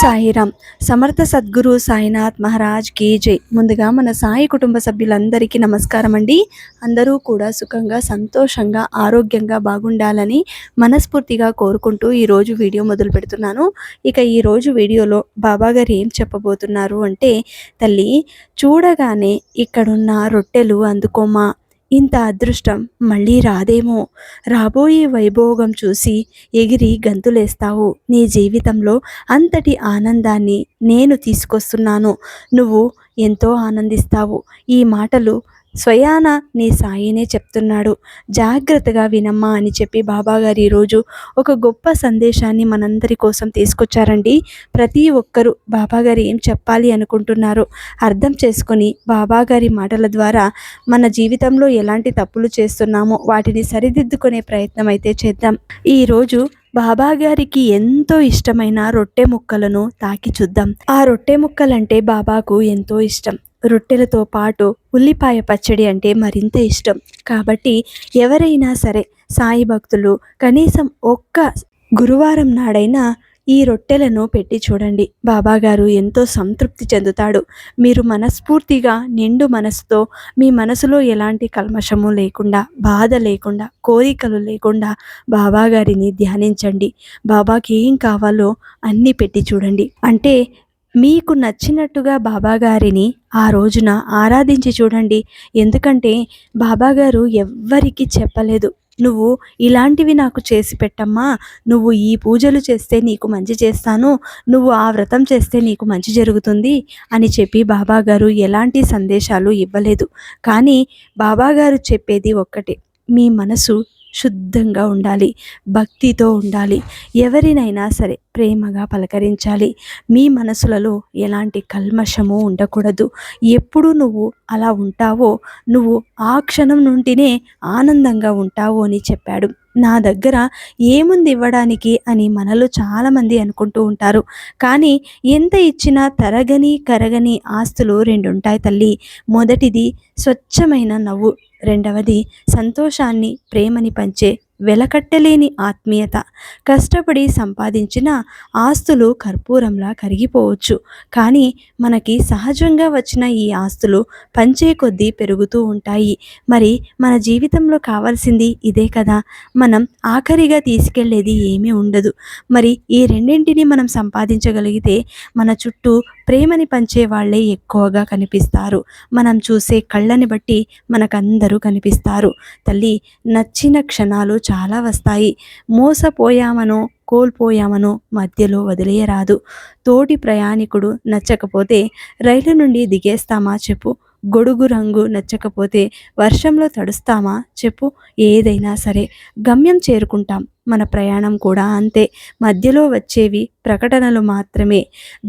సాయిరామ్. సమర్థ సద్గురు సాయినాథ్ మహారాజ్ కీ జై. ముందుగా మన సాయి కుటుంబ సభ్యులందరికీ నమస్కారం అండి. అందరూ కూడా సుఖంగా సంతోషంగా ఆరోగ్యంగా బాగుండాలని మనస్ఫూర్తిగా కోరుకుంటూ ఈరోజు వీడియో మొదలు పెడుతున్నాను. ఇక ఈరోజు వీడియోలో బాబా గారు ఏం చెప్పబోతున్నారు అంటే తల్లి చూడగానే ఇక్కడున్న రొట్టెలు అందుకోమా? ఇంత అదృష్టం మళ్ళీ రాదేమో. రాబోయే వైభోగం చూసి ఎగిరి గంతులేస్తావు. నీ జీవితంలో అంతటి ఆనందాన్ని నేను తీసుకొస్తున్నాను. నువ్వు ఎంతో ఆనందిస్తావు. ఈ మాటలు స్వయాన నీ సాయినే చెప్తున్నాడు. జాగ్రత్తగా వినమ్మా అని చెప్పి బాబాగారు ఈరోజు ఒక గొప్ప సందేశాన్ని మనందరి కోసం తీసుకొచ్చారండి. ప్రతి ఒక్కరూ బాబాగారు ఏం చెప్పాలి అనుకుంటున్నారో అర్థం చేసుకొని బాబాగారి మాటల ద్వారా మన జీవితంలో ఎలాంటి తప్పులు చేస్తున్నామో వాటిని సరిదిద్దుకునే ప్రయత్నం అయితే చేద్దాం. ఈరోజు బాబాగారికి ఎంతో ఇష్టమైన రొట్టె ముక్కలను తాకి చూద్దాం. ఆ రొట్టె ముక్కలంటే బాబాకు ఎంతో ఇష్టం. రొట్టెలతో పాటు ఉల్లిపాయ పచ్చడి అంటే మరింత ఇష్టం. కాబట్టి ఎవరైనా సరే సాయి భక్తులు కనీసం ఒక్క గురువారం నాడైనా ఈ రొట్టెలను పెట్టి చూడండి. బాబాగారు ఎంతో సంతృప్తి చెందుతాడు. మీరు మనస్ఫూర్తిగా నిండు మనసుతో మీ మనసులో ఎలాంటి కల్మషము లేకుండా బాధ లేకుండా కోరికలు లేకుండా బాబాగారిని ధ్యానించండి. బాబాకి ఏం కావాలో అన్నీ పెట్టి చూడండి. అంటే మీకు నచ్చినట్టుగా బాబాగారిని ఆ రోజున ఆరాధించి చూడండి. ఎందుకంటే బాబాగారు ఎవ్వరికీ చెప్పలేదు. నువ్వు ఇలాంటివి నాకు చేసి పెట్టమ్మా. నువ్వు ఈ పూజలు చేస్తే నీకు మంచి చేస్తాను. నువ్వు ఆ వ్రతం చేస్తే నీకు మంచి జరుగుతుంది అని చెప్పి బాబాగారు ఎలాంటి సందేశాలు ఇవ్వలేదు. కానీ బాబాగారు చెప్పేది ఒక్కటే. మీ మనసు శుద్ధంగా ఉండాలి భక్తితో ఉండాలి. ఎవరినైనా సరే ప్రేమగా పలకరించాలి. మీ మనసులలో ఎలాంటి కల్మషము ఉండకూడదు. ఎప్పుడు నువ్వు అలా ఉంటావో నువ్వు ఆ క్షణం నుండినే ఆనందంగా ఉంటావు అని చెప్పాడు. నా దగ్గర ఏముంది ఇవ్వడానికి అని మనలో చాలామంది అనుకుంటూ ఉంటారు. కానీ ఎంత ఇచ్చినా తరగని కరగని ఆస్తులు రెండు ఉంటాయి తల్లి. మొదటిది స్వచ్ఛమైన నవ్వు. రెండవది సంతోషాన్ని ప్రేమని పంచే వెలకట్టలేని ఆత్మీయత. కష్టపడి సంపాదించిన ఆస్తులు కర్పూరంలా కరిగిపోవచ్చు. కానీ మనకి సహజంగా వచ్చిన ఈ ఆస్తులు పంచే కొద్దీ పెరుగుతూ ఉంటాయి. మరి మన జీవితంలో కావాల్సింది ఇదే కదా. మనం ఆఖరిగా తీసుకెళ్ళేది ఏమీ ఉండదు. మరి ఈ రెండింటిని మనం సంపాదించగలిగితే మన చుట్టూ ప్రేమని పంచే వాళ్ళే ఎక్కువగా కనిపిస్తారు. మనం చూసే కళ్ళని బట్టి మనకందరూ కనిపిస్తారు. తల్లి నచ్చిన క్షణాలు చాలా వస్తాయి. మోసపోయామనో కోల్పోయామనో మధ్యలో వదిలేయరాదు. తోటి ప్రయాణికుడు నచ్చకపోతే రైలు నుండి దిగేస్తామా చెప్పు. గొడుగు రంగు నచ్చకపోతే వర్షంలో తడుస్తామా చెప్పు. ఏదైనా సరే గమ్యం చేరుకుంటాం. మన ప్రయాణం కూడా అంతే. మధ్యలో వచ్చేవి ప్రకటనలు మాత్రమే.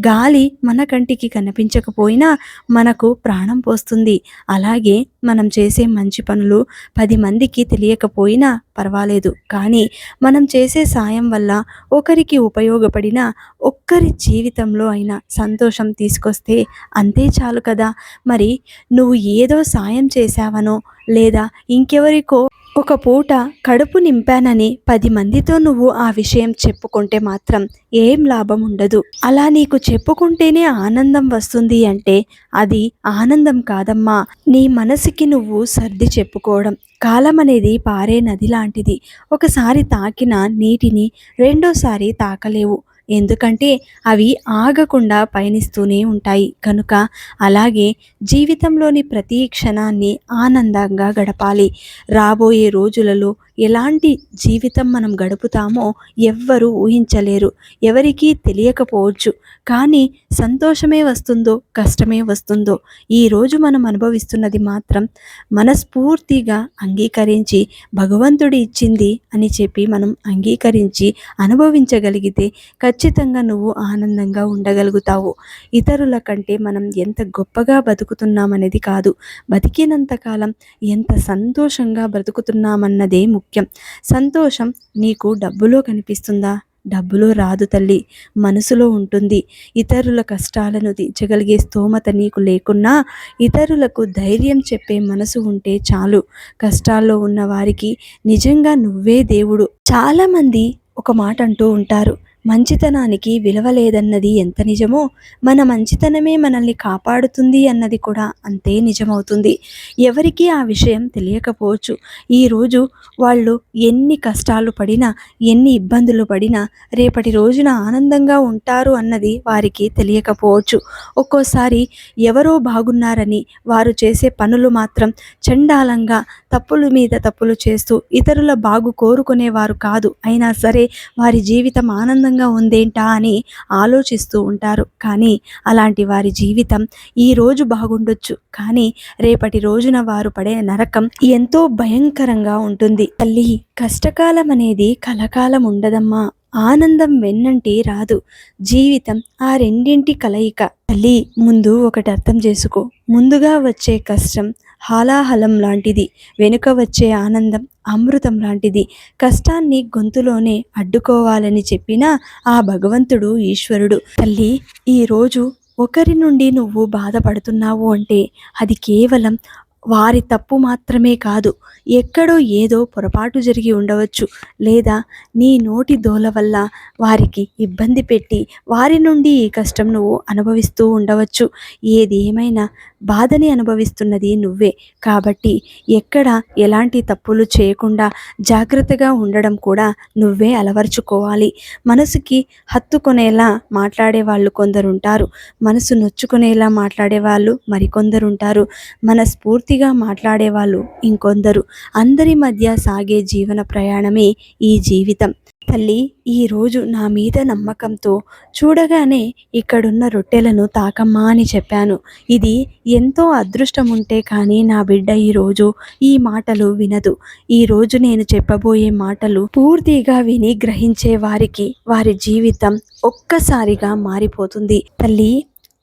గాలి మన కంటికి కనిపించకపోయినా మనకు ప్రాణం పోస్తుంది. అలాగే మనం చేసే మంచి పనులు పది మందికి తెలియకపోయినా పర్వాలేదు. కానీ మనం చేసే సాయం వల్ల ఒకరికి ఉపయోగపడిన ఒక్కరి జీవితంలో అయినా సంతోషం తీసుకొస్తే అంతే చాలు కదా. మరి నువ్వు ఏదో సాయం చేశావనో లేదా ఇంకెవరికో ఒక పూట కడుపు నింపానని పది మందితో నువ్వు ఆ విషయం చెప్పుకుంటే మాత్రం ఏం లాభం ఉండదు. అలా నీకు చెప్పుకుంటేనే ఆనందం వస్తుంది అంటే అది ఆనందం కాదమ్మా. నీ మనసుకి నువ్వు సర్ది చెప్పుకోవడం. కాలం అనేది పారే నది లాంటిది. ఒకసారి తాకిన నీటిని రెండోసారి తాకలేవు. ఎందుకంటే అవి ఆగకుండా పయనిస్తూనే ఉంటాయి. కనుక అలాగే జీవితంలోని ప్రతి క్షణాన్ని ఆనందంగా గడపాలి. రాబోయే రోజులలో ఎలాంటి జీవితం మనం గడుపుతామో ఎవ్వరూ ఊహించలేరు. ఎవరికీ తెలియకపోవచ్చు. కానీ సంతోషమే వస్తుందో కష్టమే వస్తుందో ఈరోజు మనం అనుభవిస్తున్నది మాత్రం మనస్ఫూర్తిగా అంగీకరించి భగవంతుడు ఇచ్చింది అని చెప్పి మనం అంగీకరించి అనుభవించగలిగితే ఖచ్చితంగా నువ్వు ఆనందంగా ఉండగలుగుతావు. ఇతరుల కంటే మనం ఎంత గొప్పగా బతుకుతున్నామనేది కాదు. బతికినంతకాలం ఎంత సంతోషంగా బ్రతుకుతున్నామన్నదే ముఖ్యం. ముఖ్యం. సంతోషం నీకు డబ్బులో కనిపిస్తుందా? డబ్బులో రాదు తల్లి. మనసులో ఉంటుంది. ఇతరుల కష్టాలను తీర్చగలిగే స్తోమత నీకు లేకున్నా ఇతరులకు ధైర్యం చెప్పే మనసు ఉంటే చాలు. కష్టాల్లో ఉన్న వారికి నిజంగా నువ్వే దేవుడు. చాలామంది ఒక మాట అంటూ ఉంటారు. మంచితనానికి విలువ లేదన్నది ఎంత నిజమో మన మంచితనమే మనల్ని కాపాడుతుంది అన్నది కూడా అంతే నిజమవుతుంది. ఎవరికీ ఆ విషయం తెలియకపోవచ్చు. ఈరోజు వాళ్ళు ఎన్ని కష్టాలు పడినా ఎన్ని ఇబ్బందులు పడినా రేపటి రోజున ఆనందంగా ఉంటారు అన్నది వారికి తెలియకపోవచ్చు. ఒక్కోసారి ఎవరో బాగున్నారని వారు చేసే పనులు మాత్రం చండాలంగా తప్పుల మీద తప్పులు చేస్తూ ఇతరుల బాగు కోరుకునేవారు కాదు. అయినా సరే వారి జీవితం ఆనందంగా ఉందేంటా అని ఆలోచిస్తూ ఉంటారు. కానీ అలాంటి వారి జీవితం ఈ రోజు బాగుండొచ్చు. కానీ రేపటి రోజున వారు పడే నరకం ఎంతో భయంకరంగా ఉంటుంది. తల్లి కష్టకాలం అనేది కలకాలం ఉండదమ్మా. ఆనందం వెన్నంటి రాదు. జీవితం ఆ రెండింటి కలయిక. తల్లి ముందు ఒకటి అర్థం చేసుకో. ముందుగా వచ్చే కష్టం హాలాహలం లాంటిది వెనుక వచ్చే ఆనందం అమృతం లాంటిది. కష్టాన్ని గొంతులోనే అడ్డుకోవాలని చెప్పిన ఆ భగవంతుడు ఈశ్వరుడు. తల్లి ఈరోజు ఒకరి నుండి నువ్వు బాధపడుతున్నావు అంటే అది కేవలం వారి తప్పు మాత్రమే కాదు ఎక్కడో ఏదో పొరపాటు జరిగి ఉండవచ్చు లేదా నీ నోటి దోల వల్ల వారికి ఇబ్బంది పెట్టి వారి నుండి ఈ కష్టం నువ్వు అనుభవిస్తూ ఉండవచ్చు. ఏది ఏమైనా బాధని అనుభవిస్తున్నది నువ్వే. కాబట్టి ఎక్కడ ఎలాంటి తప్పులు చేయకుండా జాగ్రత్తగా ఉండడం కూడా నువ్వే అలవర్చుకోవాలి. మనసుకి హత్తుకునేలా మాట్లాడే వాళ్ళు కొందరుంటారు. మనసు నొచ్చుకునేలా మాట్లాడే వాళ్ళు మరికొందరుంటారు. మనస్ఫూర్తిగా గట్టిగా మాట్లాడేవాళ్ళు ఇంకొందరు. అందరి మధ్య సాగే జీవన ప్రయాణమే ఈ జీవితం. తల్లి ఈరోజు నా మీద నమ్మకంతో చూడగానే ఇక్కడున్న రొట్టెలను తాకమ్మా అని చెప్పాను. ఇది ఎంతో అదృష్టం ఉంటే కానీ నా బిడ్డ ఈరోజు ఈ మాటలు వినదు. ఈరోజు నేను చెప్పబోయే మాటలు పూర్తిగా విని గ్రహించే వారికి వారి జీవితం ఒక్కసారిగా మారిపోతుంది. తల్లి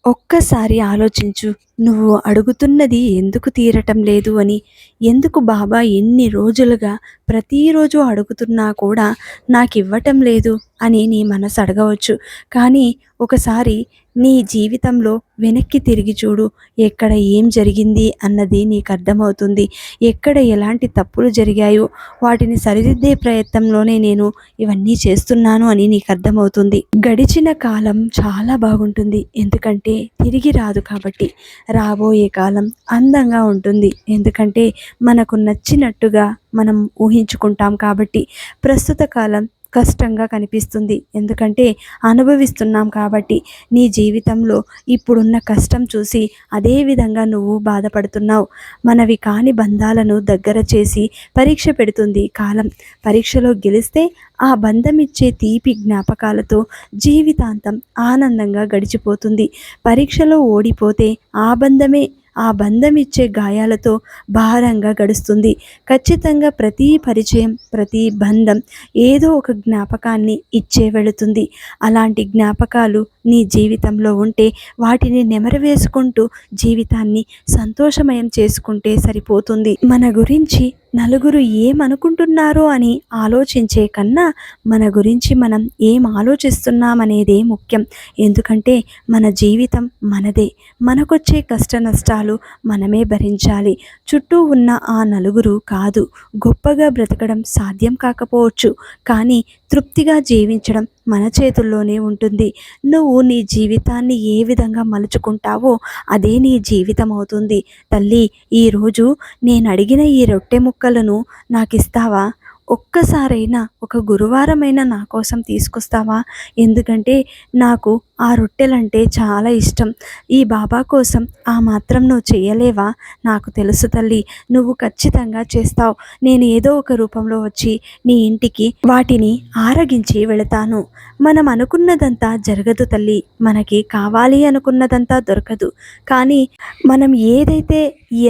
ఒక్కసారి ఆలోచించు నువ్వు అడుగుతున్నది ఎందుకు తీరటం లేదు అని. ఎందుకు బాబా ఎన్ని రోజులుగా ప్రతిరోజు అడుగుతున్నా కూడా నాకు ఇవ్వటం లేదు అని నీ మనసు అడగవచ్చు. కానీ ఒకసారి నీ జీవితంలో వెనక్కి తిరిగి చూడు ఎక్కడ ఏం జరిగింది అన్నది నీకు అర్థమవుతుంది. ఎక్కడ ఎలాంటి తప్పులు జరిగాయో వాటిని సరిదిద్దే ప్రయత్నంలోనే నేను ఇవన్నీ చేస్తున్నాను అని నీకు అర్థమవుతుంది. గడిచిన కాలం చాలా బాగుంటుంది ఎందుకంటే తిరిగి రాదు కాబట్టి రాబోయే కాలం అందంగా ఉంటుంది. ఎందుకంటే మనకు నచ్చినట్టుగా మనం ఊహించుకుంటాం కాబట్టి ప్రస్తుత కాలం కష్టంగా కనిపిస్తుంది. ఎందుకంటే అనుభవిస్తున్నాం కాబట్టి నీ జీవితంలో ఇప్పుడున్న కష్టం చూసి అదే విధంగా నువ్వు బాధపడుతున్నావు. మనవి కాని బంధాలను దగ్గర చేసి పరీక్ష పెడుతుంది కాలం. పరీక్షలో గెలిస్తే ఆ బంధం ఇచ్చే తీపి జ్ఞాపకాలతో జీవితాంతం ఆనందంగా గడిచిపోతుంది. పరీక్షలో ఓడిపోతే ఆ బంధమే ఆ బంధం ఇచ్చే గాయాలతో భారంగా గడుస్తుంది. ఖచ్చితంగా ప్రతి పరిచయం ప్రతి బంధం ఏదో ఒక జ్ఞాపకాన్ని ఇచ్చే వెళుతుంది. అలాంటి జ్ఞాపకాలు నీ జీవితంలో ఉంటే వాటిని నెమరవేసుకుంటూ జీవితాన్ని సంతోషమయం చేసుకుంటే సరిపోతుంది. మన గురించి నలుగురు ఏమనుకుంటున్నారో అని ఆలోచించే కన్నా మన గురించి మనం ఏం ఆలోచిస్తున్నామనేదే ముఖ్యం. ఎందుకంటే మన జీవితం మనదే. మనకొచ్చే కష్ట నష్టాలు మనమే భరించాలి. చుట్టూ ఉన్న ఆ నలుగురు కాదు గొప్పగా బ్రతకడం సాధ్యం కాకపోవచ్చు. కానీ తృప్తిగా జీవించడం మన చేతుల్లోనే ఉంటుంది. నువ్వు నీ జీవితాన్ని ఏ విధంగా మలుచుకుంటావో అదే నీ జీవితం అవుతుంది తల్లి ఈరోజు నేను అడిగిన ఈ రొట్టె ముక్కలను నాకు ఇస్తావా ఒక్కసారైనా ఒక గురువారమైనా నా కోసం తీసుకొస్తావా? ఎందుకంటే నాకు ఆ రొట్టెలంటే చాలా ఇష్టం. ఈ బాబా కోసం ఆ మాత్రం నువ్వు చేయలేవా? నాకు తెలుసు తల్లి నువ్వు ఖచ్చితంగా చేస్తావు. నేను ఏదో ఒక రూపంలో వచ్చి నీ ఇంటికి వాటిని ఆరగించి వెళతాను. మనం అనుకున్నదంతా జరగదు తల్లి. మనకి కావాలి అనుకున్నదంతా దొరకదు. కానీ మనం ఏదైతే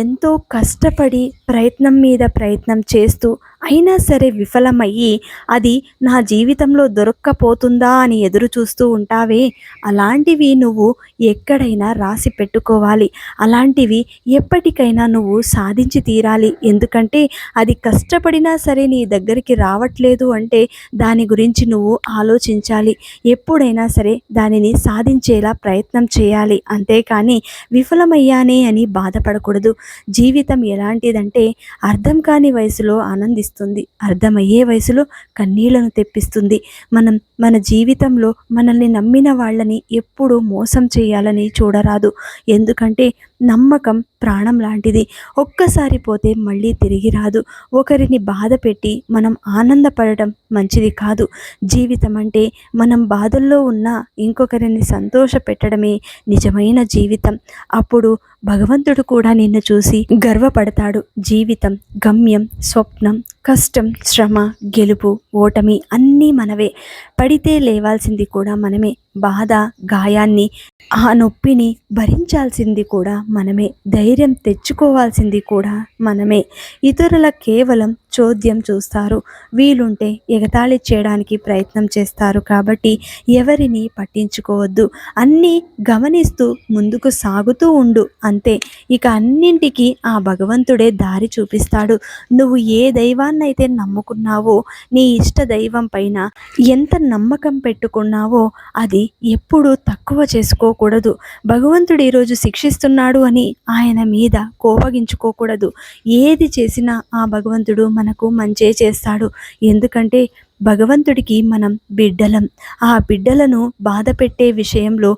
ఎంతో కష్టపడి ప్రయత్నం మీద ప్రయత్నం చేస్తూ అయినా సరే విఫలమయ్యి అది నా జీవితంలో దొరక్కపోతుందా అని ఎదురు చూస్తూ ఉంటావే? అలాంటివి నువ్వు ఎక్కడైనా రాసి పెట్టుకోవాలి. అలాంటివి ఎప్పటికైనా నువ్వు సాధించి తీరాలి. ఎందుకంటే అది కష్టపడినా సరే నీ దగ్గరికి రావట్లేదు అంటే దాని గురించి నువ్వు ఆలోచించాలి. ఎప్పుడైనా సరే దానిని సాధించేలా ప్రయత్నం చేయాలి. అంతేకాని విఫలమయ్యానే అని బాధపడకూడదు. జీవితం ఎలాంటిదంటే అర్థం కాని వయసులో ఆనందిస్తుంది. అర్థమయ్యే వయసులో కన్నీళ్ళను తెప్పిస్తుంది. మనం మన జీవితంలో మనల్ని నమ్మిన వాళ్ళని ఎప్పుడూ మోసం చేయాలని చూడరాదు. ఎందుకంటే నమ్మకం ప్రాణం లాంటిది. ఒక్కసారి పోతే మళ్ళీ తిరిగి రాదు. ఒకరిని బాధ పెట్టి మనం ఆనందపడటం మంచిది కాదు. జీవితం అంటే మనం బాధల్లో ఉన్న ఇంకొకరిని సంతోష పెట్టడమే నిజమైన జీవితం. అప్పుడు భగవంతుడు కూడా నిన్ను చూసి గర్వపడతాడు. జీవితం గమ్యం స్వప్నం కష్టం శ్రమ గెలుపు ఓటమి అన్నీ మనవే. పడితే లేవాల్సింది కూడా మనమే. బాధ గాయాన్ని ఆ నొప్పిని భరించాల్సింది కూడా మనమే ధైర్యం తెచ్చుకోవాల్సింది కూడా మనమే. ఇతరుల కేవలం చోద్యం చూస్తారు. వీలుంటే ఎగతాళి చేయడానికి ప్రయత్నం చేస్తారు. కాబట్టి ఎవరిని పట్టించుకోవద్దు. అన్నీ గమనిస్తూ ముందుకు సాగుతూ ఉండు. అంతే. ఇక అన్నింటికి ఆ భగవంతుడే దారి చూపిస్తాడు. నువ్వు ఏ దైవాన్నైతే నమ్ముకున్నావో నీ ఇష్ట దైవం పైన ఎంత నమ్మకం పెట్టుకున్నావో అది ఎప్పుడూ తక్కువ చేసుకోకూడదు. భగవంతుడు ఈరోజు శిక్షిస్తున్నాడు అని ఆయన మీద కోపగించుకోకూడదు. ఏది చేసినా ఆ భగవంతుడు మనకు మంచే చేస్తాడు. ఎందుకంటే భగవంతుడికి మనం బిడ్డలం. ఆ బిడ్డలను బాధ పెట్టే విషయంలో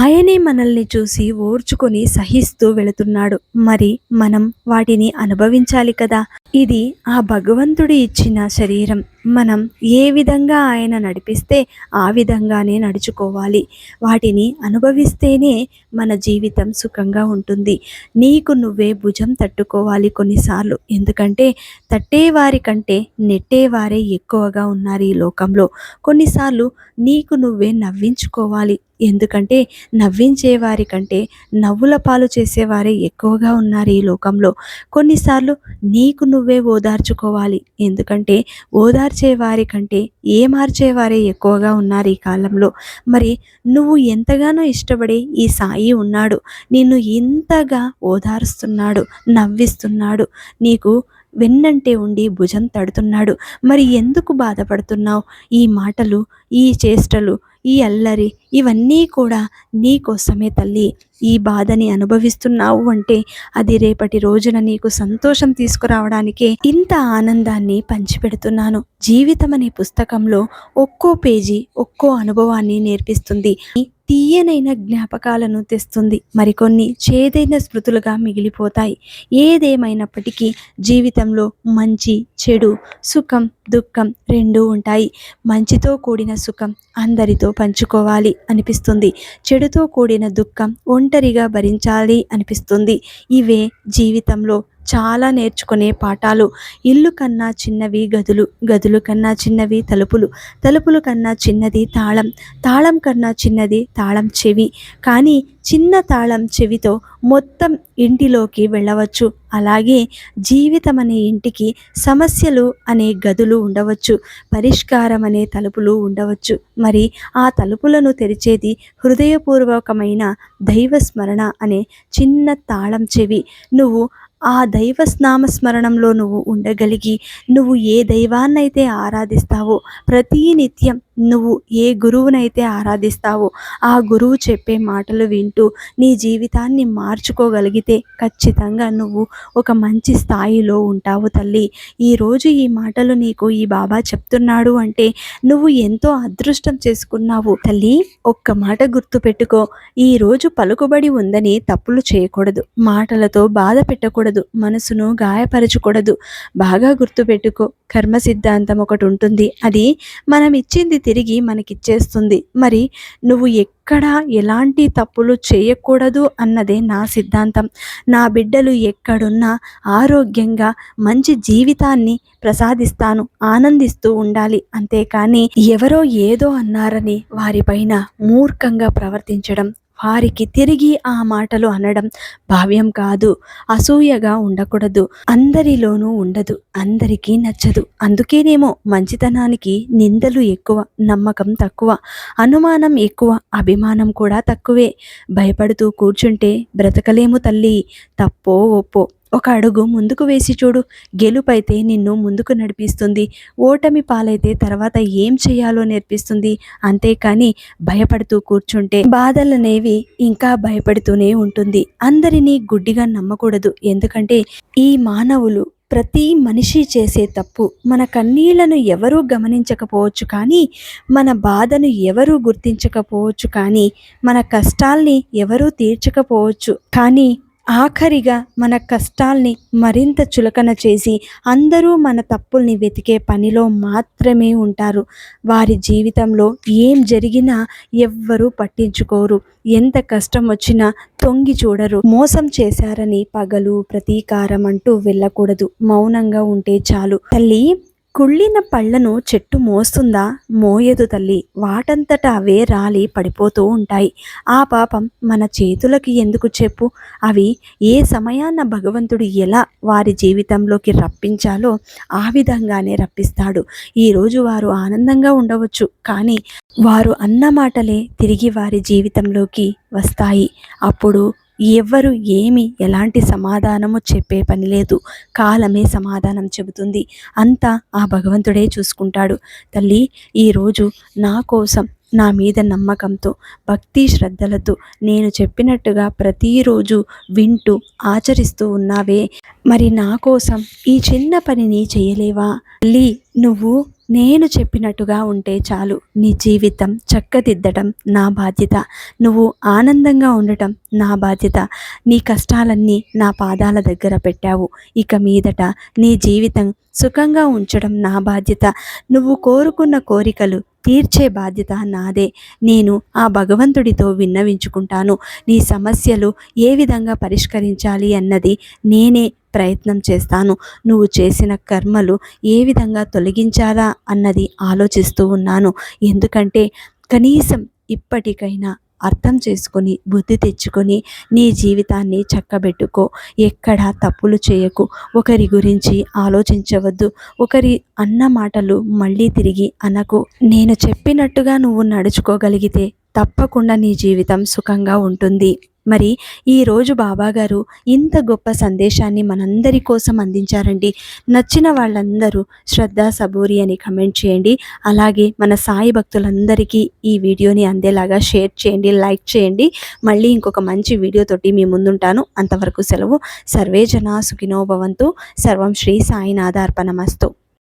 ఆయనే మనల్ని చూసి ఓర్చుకొని సహిస్తూ వెళుతున్నాడు. మరి మనం వాటిని అనుభవించాలి కదా? ఇది ఆ భగవంతుడి ఇచ్చిన శరీరం. మనం ఏ విధంగా ఆయన నడిపిస్తే ఆ విధంగానే నడుచుకోవాలి. వాటిని అనుభవిస్తేనే మన జీవితం సుఖంగా ఉంటుంది. నీకు నువ్వే భుజం తట్టుకోవాలి కొన్నిసార్లు. ఎందుకంటే తట్టేవారి కంటే నెట్టేవారే ఎక్కువగా ఉన్నారు ఈ లోకంలో. కొన్నిసార్లు నీకు నువ్వే నవ్వించుకోవాలి. ఎందుకంటే నవ్వించే వారి కంటే నవ్వుల పాలు చేసేవారే ఎక్కువగా ఉన్నారు ఈ లోకంలో. కొన్నిసార్లు నీకు నువ్వే ఓదార్చుకోవాలి. ఎందుకంటే ఓదార్చే వారి కంటే ఏ మార్చేవారే ఎక్కువగా ఉన్నారు ఈ కాలంలో. మరి నువ్వు ఎంతగానో ఇష్టపడే ఈ సాయి ఉన్నాడు. నిన్ను ఇంతగా ఓదారుస్తున్నాడు నవ్విస్తున్నాడు. నీకు వెన్నంటే ఉండి భుజం తడుతున్నాడు. మరి ఎందుకు బాధపడుతున్నావు? ఈ మాటలు ఈ చేష్టలు ఈ అల్లరి ఇవన్నీ కూడా నీ కోసమే తల్లి. ఈ బాధని అనుభవిస్తున్నావు అంటే అది రేపటి రోజున నీకు సంతోషం తీసుకురావడానికే ఇంత ఆనందాన్ని పంచిపెడుతున్నాను. జీవితం అనే పుస్తకంలో ఒక్కో పేజీ ఒక్కో అనుభవాన్ని నేర్పిస్తుంది. తీయనైన జ్ఞాపకాలను తెస్తుంది. మరికొన్ని చేదైన స్మృతులుగా మిగిలిపోతాయి. ఏదేమైనప్పటికీ జీవితంలో మంచి చెడు సుఖం దుఃఖం రెండూ ఉంటాయి. మంచితో కూడిన సుఖం అందరితో పంచుకోవాలి అనిపిస్తుంది. చెడుతో కూడిన దుఃఖం ఒంటరిగా భరించాలి అనిపిస్తుంది. ఇవే జీవితంలో చాలా నేర్చుకునే పాఠాలు. ఇల్లు కన్నా చిన్నవి గదులు గదులు కన్నా చిన్నవి తలుపులు తలుపులు కన్నా చిన్నది తాళం తాళం కన్నా చిన్నది తాళం చెవి. కానీ చిన్న తాళం చెవితో మొత్తం ఇంటిలోకి వెళ్ళవచ్చు. అలాగే జీవితం అనే ఇంటికి సమస్యలు అనే గదులు ఉండవచ్చు పరిష్కారం అనే తలుపులు ఉండవచ్చు. మరి ఆ తలుపులను తెరిచేది హృదయపూర్వకమైన దైవ స్మరణ అనే చిన్న తాళం చెవి. నువ్వు ఆ దైవ స్నామస్మరణంలో నువ్వు ఉండగలిగి నువ్వు ఏ దైవాన్నైతే ఆరాధిస్తావో ప్రతి నిత్యం నువ్వు ఏ గురువునైతే ఆరాధిస్తావో ఆ గురువు చెప్పే మాటలు వింటూ నీ జీవితాన్ని మార్చుకోగలిగితే ఖచ్చితంగా నువ్వు ఒక మంచి స్థాయిలో ఉంటావు తల్లి. ఈరోజు ఈ మాటలు నీకు ఈ బాబా చెప్తున్నాడు అంటే నువ్వు ఎంతో అదృష్టం చేసుకున్నావు తల్లి. ఒక్క మాట గుర్తుపెట్టుకో ఈరోజు పలుకుబడి ఉందని తప్పులు చేయకూడదు. మాటలతో బాధ పెట్టకూడదు. మనసును గాయపరచకూడదు. బాగా గుర్తుపెట్టుకో కర్మ సిద్ధాంతం ఒకటి ఉంటుంది. అది మనం ఇచ్చింది తిరిగి మనకిచ్చేస్తుంది. మరి నువ్వు ఎక్కడ ఎలాంటి తప్పులు చేయకూడదు అన్నదే నా సిద్ధాంతం. నా బిడ్డలు ఎక్కడున్నా ఆరోగ్యంగా మంచి జీవితాన్ని ప్రసాదిస్తాను ఆనందిస్తూ ఉండాలి. అంతేకాని ఎవరో ఏదో అన్నారని వారిపైన మూర్ఖంగా ప్రవర్తించడం వారికి తిరిగి ఆ మాటలు అనడం భావ్యం కాదు అసూయగా ఉండకూడదు. అందరిలోనూ ఉండదు అందరికీ నచ్చదు. అందుకేనేమో మంచితనానికి నిందలు ఎక్కువ నమ్మకం తక్కువ అనుమానం ఎక్కువ అభిమానం కూడా తక్కువే. భయపడుతూ కూర్చుంటే బ్రతకలేము తల్లి తప్పో ఒప్పో. ఒక అడుగు ముందుకు వేసి చూడు. గెలుపైతే నిన్ను ముందుకు నడిపిస్తుంది. ఓటమి పాలైతే తర్వాత ఏం చేయాలో నేర్పిస్తుంది. అంతేకాని భయపడుతూ కూర్చుంటే బాధలనేవి ఇంకా భయపడుతూనే ఉంటుంది. అందరినీ గుడ్డిగా నమ్మకూడదు. ఎందుకంటే ఈ మానవులు ప్రతి మనిషి చేసే తప్పు మన కన్నీళ్ళను ఎవరూ గమనించకపోవచ్చు కానీ మన బాధను ఎవరూ గుర్తించకపోవచ్చు కానీ మన కష్టాల్ని ఎవరూ తీర్చకపోవచ్చు కానీ ఆఖరిగా మన కష్టాల్ని మరింత చులకన చేసి అందరూ మన తప్పుల్ని వెతికే పనిలో మాత్రమే ఉంటారు. వారి జీవితంలో ఏం జరిగినా ఎవ్వరూ పట్టించుకోరు. ఎంత కష్టం వచ్చినా తొంగి చూడరు. మోసం చేశారని పగలు ప్రతీకారం అంటూ వెళ్ళకూడదు. మౌనంగా ఉంటే చాలు. తల్లి కుళ్ళిన పళ్ళను చెట్టు మోస్తుందా? మోయదు తల్లి. వాటంతట అవే రాలి పడిపోతూ ఉంటాయి. ఆ పాపం మన చేతులకి ఎందుకు చెప్పు? అవి ఏ సమయాన భగవంతుడు ఎలా వారి జీవితంలోకి రప్పించాలో ఆ విధంగానే రప్పిస్తాడు. ఈరోజు వారు ఆనందంగా ఉండవచ్చు కానీ వారు అన్న మాటలే తిరిగి వారి జీవితంలోకి వస్తాయి. అప్పుడు ఎవ్వరు ఏమి ఎలాంటి సమాధానము చెప్పే పని లేదు. కాలమే సమాధానం చెబుతుంది. అంతా ఆ భగవంతుడే చూసుకుంటాడు. తల్లి ఈరోజు నా కోసం నా మీద నమ్మకంతో భక్తి శ్రద్ధలతో నేను చెప్పినట్టుగా ప్రతిరోజు వింటూ ఆచరిస్తూ ఉన్నావే. మరి నా కోసం ఈ చిన్న పనిని చేయలేవా? తల్లి నువ్వు నేను చెప్పినట్టుగా ఉంటే చాలు. నీ జీవితం చక్కదిద్దడం నా బాధ్యత. నువ్వు ఆనందంగా ఉండటం నా బాధ్యత. నీ కష్టాలన్నీ నా పాదాల దగ్గర పెట్టావు. ఇక మీదట నీ జీవితం సుఖంగా ఉంచడం నా బాధ్యత. నువ్వు కోరుకున్న కోరికలు తీర్చే బాధ్యత నాదే. నేను ఆ భగవంతుడితో విన్నవించుకుంటాను. నీ సమస్యలు ఏ విధంగా పరిష్కరించాలి అన్నది నేనే ప్రయత్నం చేస్తాను. నువ్వు చేసిన కర్మలు ఏ విధంగా తొలగించాలా అన్నది ఆలోచిస్తూ ఉన్నాను. ఎందుకంటే కనీసం ఇప్పటికైనా అర్థం చేసుకొని బుద్ధి తెచ్చుకొని నీ జీవితాన్ని చక్కబెట్టుకో. ఎక్కడ తప్పులు చేయకు. ఒకరి గురించి ఆలోచించవద్దు. ఒకరి అన్న మాటలు మళ్ళీ తిరిగి అనకు. నేను చెప్పినట్టుగా నువ్వు నడుచుకోగలిగితే తప్పకుండా నీ జీవితం సుఖంగా ఉంటుంది. మరి ఈరోజు బాబాగారు ఇంత గొప్ప సందేశాన్ని మనందరి కోసం అందించారండి. నచ్చిన వాళ్ళందరూ శ్రద్ధ సబూరి అని కమెంట్ చేయండి. అలాగే మన సాయి భక్తులందరికీ ఈ వీడియోని అందేలాగా షేర్ చేయండి లైక్ చేయండి. మళ్ళీ ఇంకొక మంచి వీడియోతోటి మీ ముందుంటాను. అంతవరకు సెలవు. సర్వేజన సుఖినోభవంతు సర్వం శ్రీ సాయినాథార్పణమస్తు.